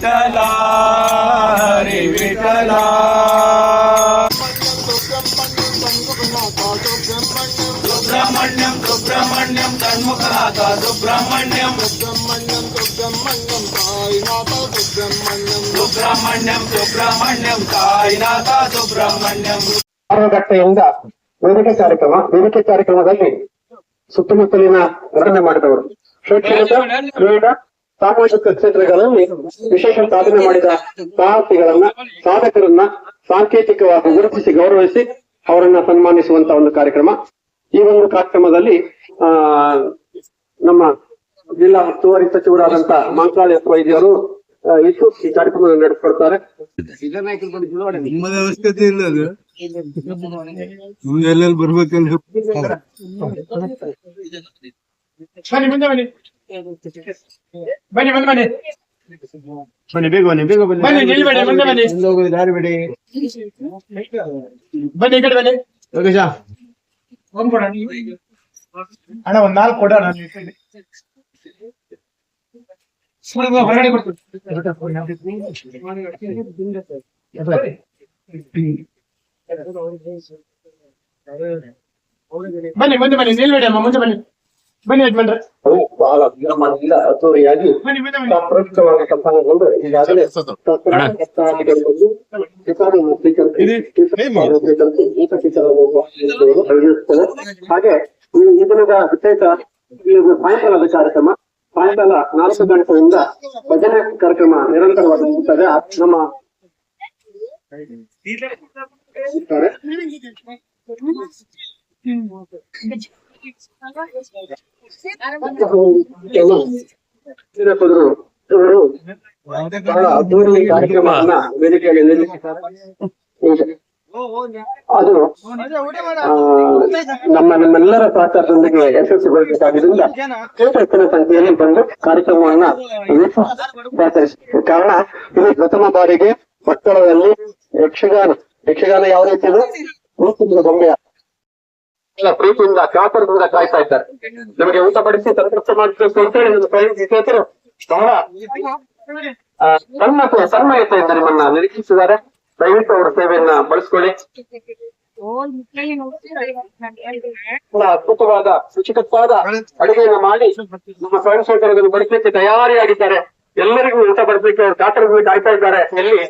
ವಿಠಲ ಹರಿ ವಿಠಲ. ಸುಬ್ರಹ್ಮಣ್ಯಂ ಸುಬ್ರಹ್ಮಣ್ಯಂ ತನ್ಮುಖನಾಥ ಸುಬ್ರಹ್ಮಣ್ಯಂ. ಸುಬ್ರಹ್ಮಣ್ಯಂ ಸುಬ್ರಹ್ಮಣ್ಯಂ ಸಾಯಿನಾಥ ಸುಬ್ರಹ್ಮಣ್ಯಂ. ಸುಬ್ರಹ್ಮಣ್ಯಂ ಕಾರ್ಯಕ್ರಮ ವೇದಿಕೆ ಕಾರ್ಯಕ್ರಮದಲ್ಲಿ ಸುತ್ತಮುತ್ತಲಿನ ವರ್ಣನೆ ಮಾಡಿದವರು. ಶೈಕ್ಷಣಿಕ ಕ್ರೀಡಾ ಸಾಮಾಜಿಕ ಕ್ಷೇತ್ರಗಳಲ್ಲಿ ವಿಶೇಷ ಸಾಧನೆ ಮಾಡಿದ ಸಾಹಸಿಗಳನ್ನ ಸಾಧಕರನ್ನ ಸಾಂಕೇತಿಕವಾಗಿ ಗುರುತಿಸಿ ಗೌರವಿಸಿ ಅವರನ್ನ ಸನ್ಮಾನಿಸುವಂತ ಒಂದು ಕಾರ್ಯಕ್ರಮ. ಈ ಒಂದು ಕಾರ್ಯಕ್ರಮದಲ್ಲಿ ಆ ನಮ್ಮ ಜಿಲ್ಲಾ ಉಸ್ತುವಾರಿ ಸಚಿವರಾದಂತ ಮಾಂಕಾಳಿ ವೈದ್ಯರು ಇದ್ದು ಈ ಕಾರ್ಯಕ್ರಮ ನಡೆಸ್ಕೊಡ್ತಾರೆ. ಅವಶ್ಯಕತೆ ಇಲ್ಲ ಅದು. ಎಲ್ಲೆಲ್ಲಿ ಬನ್ನಿ ಬಂದ ಬನ್ನಿ. ಬನ್ನಿ ಬನ್ನಿ ಬೇಗ ಬನ್ನಿ ಬೇಗ ಬನ್ನಿ. ಬನ್ನಿ ನಿಲ್ಬೇಡಿ ಮುಂದೆ ಬನ್ನಿ. ಹೋಗೋದು ದಾರಿ ಬಿಡಿ. ಬನ್ನಿ ಈ ಕಡೆ ಬನ್ನಿ. ಯೋಗೇಶ ಅಣ್ಣ ಒಂದ್ ನಾಲ್ಕು ಕೊಡ ನಾನು ಹೊರಗಡೆ ಬನ್ನಿ ಮುಂದೆ ಬನ್ನಿ ನಿಲ್ಬೇಡಿ ಅಮ್ಮ ಮುಂದೆ ಬನ್ನಿ. ಬನ್ನಿ ಯಜಮಾನ್ರೆ. ಅವು ಬಹಳ ವಿಜೃಂಭಣೆಯಿಂದ ಅದ್ದೂರಿಯಾಗಿ ಸಾಂಪ್ರದಾಯಿಕವಾಗಿ ಸಂಪನ್ನಗೊಂಡು ಈಗಾಗಲೇ. ಹಾಗೆ ಈ ದಿನದ ವಿಶೇಷ ಸಾಯಂಕಾಲದ ಕಾರ್ಯಕ್ರಮ ಸಾಯಂಕಾಲ ನಾಲ್ಕು ಗಂಟೆಯಿಂದ ಭಜನೆ ಕಾರ್ಯಕ್ರಮ ನಿರಂತರವಾಗಿ ಇರುತ್ತದೆ ನಮ್ಮ ಇರ್ತಾರೆ. ಅದ್ದೂರಿ ಕಾರ್ಯಕ್ರಮವನ್ನ ವೇದಿಕೆಯಲ್ಲಿ ಅದು ನಮ್ಮ ನಮ್ಮೆಲ್ಲರ ಸಹಕಾರದೊಂದಿಗೆ ಯಶಸ್ವಿಗೊಳಿಸಬೇಕಾಗಿದ್ದರಿಂದ ಹೆಚ್ಚಿನ ಸಂಖ್ಯೆಯಲ್ಲಿ ಬಂದು ಕಾರ್ಯಕ್ರಮವನ್ನ ಕಾರಣ ಇದು ಪ್ರಥಮ ಬಾರಿಗೆ ಮಕ್ಕಳಲ್ಲಿ ಯಕ್ಷಗಾನ ಯಕ್ಷಗಾನ ಯಾವ ರೀತಿ ಇದೆ? ಬೊಂಬೆಯ ಎಲ್ಲ ಪ್ರೀತಿಯಿಂದ, ಕಾತರದಿಂದ ಕಾಯ್ತಾ ಇದ್ದಾರೆ. ನಮಗೆ ಊಟ ಪಡಿಸಿ ಸಂತೃಪ್ತ ಮಾಡಬೇಕು ಅಂತ ಹೇಳಿ ನನ್ನ ಸ್ನೇಹಿತರು ಬಹಳ ಸಣ್ಣ ಸನ್ಮಯತೆಯಿಂದ ನಿಮ್ಮನ್ನ ನಿರೀಕ್ಷಿಸಿದ್ದಾರೆ. ದಯವಿಟ್ಟು ಅವರ ಸೇವೆಯನ್ನ ಬಳಸ್ಕೊಳ್ಳಿ. ಅದ್ಭುತವಾದ ಶುಚಿಕತ್ವಾದ ಅಡುಗೆಯನ್ನ ಮಾಡಿ ನಮ್ಮ ಸ್ವಯಂ ಸೇವಕರನ್ನು ಬಡಿಸಲಿಕ್ಕೆ ತಯಾರಿಯಾಗಿದ್ದಾರೆ. ಎಲ್ಲರಿಗೂ ಊಟ ಬರ್ಬೇಕು ಅವರು ಕಾತರದಿಂದ ಕಾಯ್ತಾ ಇದ್ದಾರೆ. ಎಲ್ಲಿ?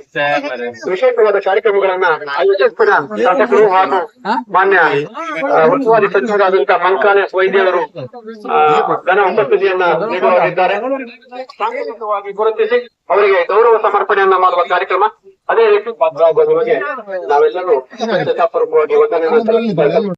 ವಿಶೇಷವಾದ ಕಾರ್ಯಕ್ರಮಗಳನ್ನ ಆಯೋಜಿಸ್ತಾರ ಶಾಸಕರು ಹಾಗೂ ಮಾನ್ಯ ಉಸ್ತುವಾರಿ ಸಚಿವರಾದಂತಹ ಮಂಕಾನೆ ವೈದ್ಯರು ಧನ ಉಪಸ್ಥಿತಿಯನ್ನ ನೀಡುವವರಿದ್ದಾರೆ ಸಾಂಕೇತಿಕವಾಗಿ ಗುರುತಿಸಿ ಅವರಿಗೆ ಗೌರವ ಸಮರ್ಪಣೆಯನ್ನ ಮಾಡುವ ಕಾರ್ಯಕ್ರಮ. ಅದೇ ರೀತಿ ಭದ್ರಾವತಿಗೆ ನಾವೆಲ್ಲರೂ ವಂದನೆಯನ್ನು ಇದ್ದೇವೆ.